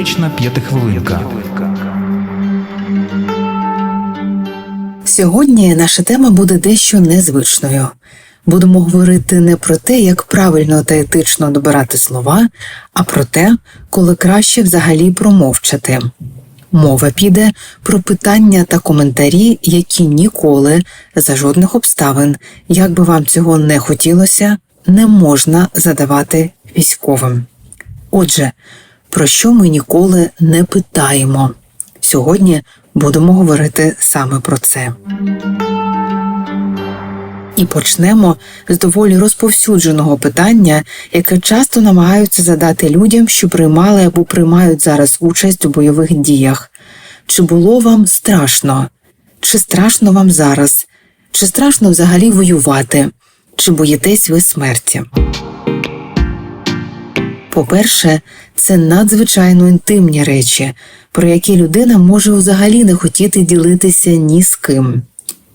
Етична п'ятихвилинка. Сьогодні наша тема буде дещо незвичною. Будемо говорити не про те, як правильно та етично добирати слова, а про те, коли краще взагалі промовчати. Мова піде про питання та коментарі, які ніколи за жодних обставин, як би вам цього не хотілося, не можна задавати військовим. Отже, про що ми ніколи не питаємо? Сьогодні будемо говорити саме про це. І почнемо з доволі розповсюдженого питання, яке часто намагаються задати людям, що приймали або приймають зараз участь у бойових діях. Чи було вам страшно? Чи страшно вам зараз? Чи страшно взагалі воювати? Чи боїтесь ви смерті? По-перше, це надзвичайно інтимні речі, про які людина може взагалі не хотіти ділитися ні з ким.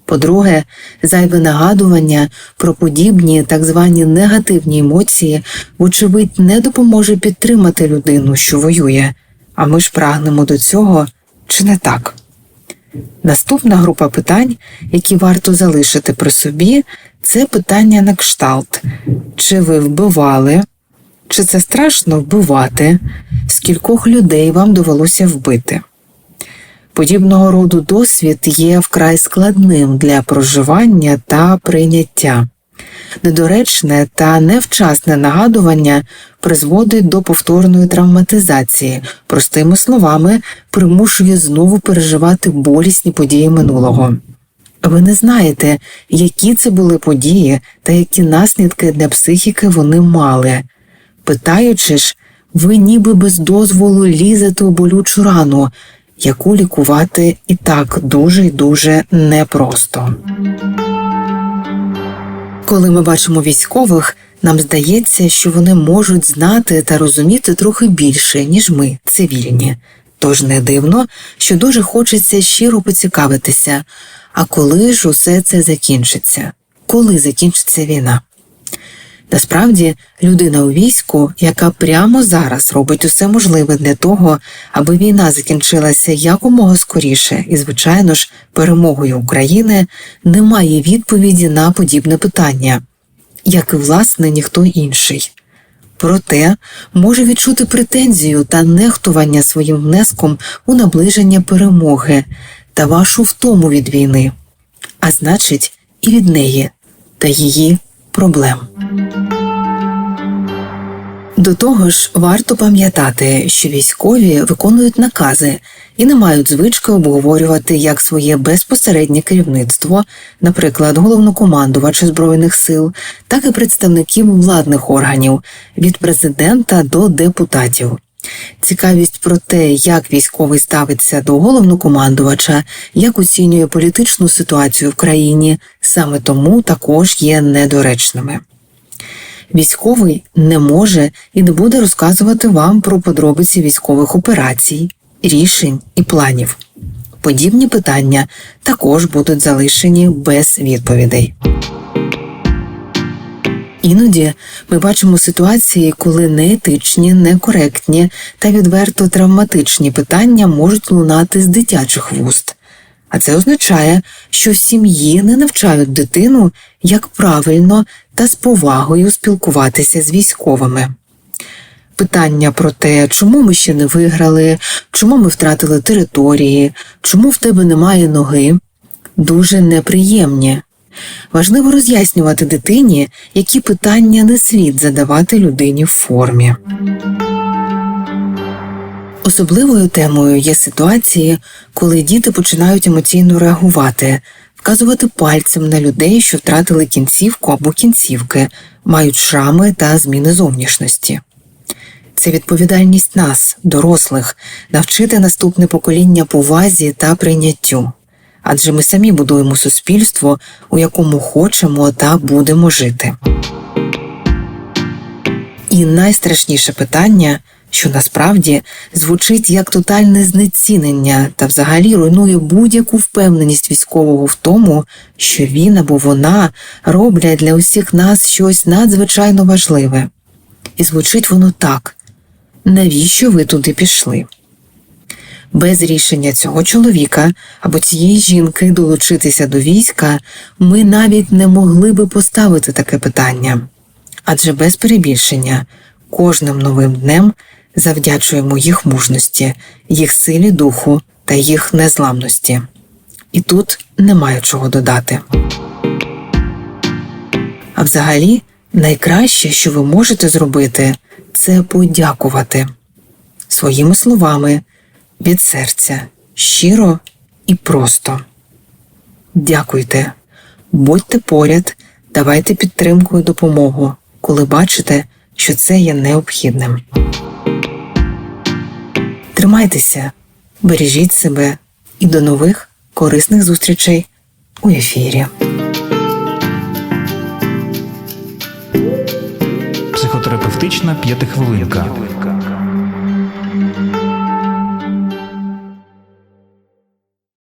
По-друге, зайве нагадування про подібні так звані негативні емоції, вочевидь, не допоможе підтримати людину, що воює, а ми ж прагнемо до цього, чи не так? Наступна група питань, які варто залишити при собі, це питання на кшталт: чи ви вбивали, чи це страшно вбивати, скількох людей вам довелося вбити. Подібного роду досвід є вкрай складним для проживання та прийняття. Недоречне та невчасне нагадування призводить до повторної травматизації, простими словами, примушує знову переживати болісні події минулого. Ви не знаєте, які це були події та які наслідки для психіки вони мали. Питаючи ж, ви ніби без дозволу лізете у болючу рану, яку лікувати і так дуже й дуже непросто. Коли ми бачимо військових, нам здається, що вони можуть знати та розуміти трохи більше, ніж ми, цивільні. Тож не дивно, що дуже хочеться щиро поцікавитися, а коли ж усе це закінчиться? Коли закінчиться війна? Насправді, людина у війську, яка прямо зараз робить усе можливе для того, аби війна закінчилася якомога скоріше, і, звичайно ж, перемогою України, не має відповіді на подібне питання, як і власне ніхто інший. Проте може відчути претензію та нехтування своїм внеском у наближення перемоги та вашу втому від війни, а значить, і від неї та її проблем. До того ж, варто пам'ятати, що військові виконують накази і не мають звички обговорювати як своє безпосереднє керівництво, наприклад, головнокомандувача збройних сил, так і представників владних органів від президента до депутатів. Цікавість про те, як військовий ставиться до головнокомандувача, як оцінює політичну ситуацію в країні, саме тому також є недоречними. Військовий не може і не буде розказувати вам про подробиці військових операцій, рішень і планів. Подібні питання також будуть залишені без відповідей. Іноді ми бачимо ситуації, коли неетичні, некоректні та відверто травматичні питання можуть лунати з дитячих вуст. А це означає, що в сім'ї не навчають дитину, як правильно та з повагою спілкуватися з військовими. Питання про те, чому ми ще не виграли, чому ми втратили території, чому в тебе немає ноги, дуже неприємні. Важливо роз'яснювати дитині, які питання не слід задавати людині в формі. Особливою темою є ситуації, коли діти починають емоційно реагувати, вказувати пальцем на людей, що втратили кінцівку або кінцівки, мають шрами та зміни зовнішності. Це відповідальність нас, дорослих, навчити наступне покоління повазі та прийняттю. Адже ми самі будуємо суспільство, у якому хочемо та будемо жити. І найстрашніше питання, що насправді звучить як тотальне знецінення та взагалі руйнує будь-яку впевненість військового в тому, що він або вона роблять для усіх нас щось надзвичайно важливе. І звучить воно так навіщо ви туди пішли? Без рішення цього чоловіка або цієї жінки долучитися до війська ми навіть не могли би поставити таке питання. Адже без перебільшення кожним новим днем завдячуємо їх мужності, їх силі духу та їх незламності. І тут немає чого додати. А взагалі, найкраще, що ви можете зробити, це подякувати своїми словами від серця, щиро і просто. Дякуйте, будьте поряд, давайте підтримку і допомогу, коли бачите, що це є необхідним. Тримайтеся, бережіть себе і до нових корисних зустрічей у ефірі. Психотерапевтична п'ятихвилинка.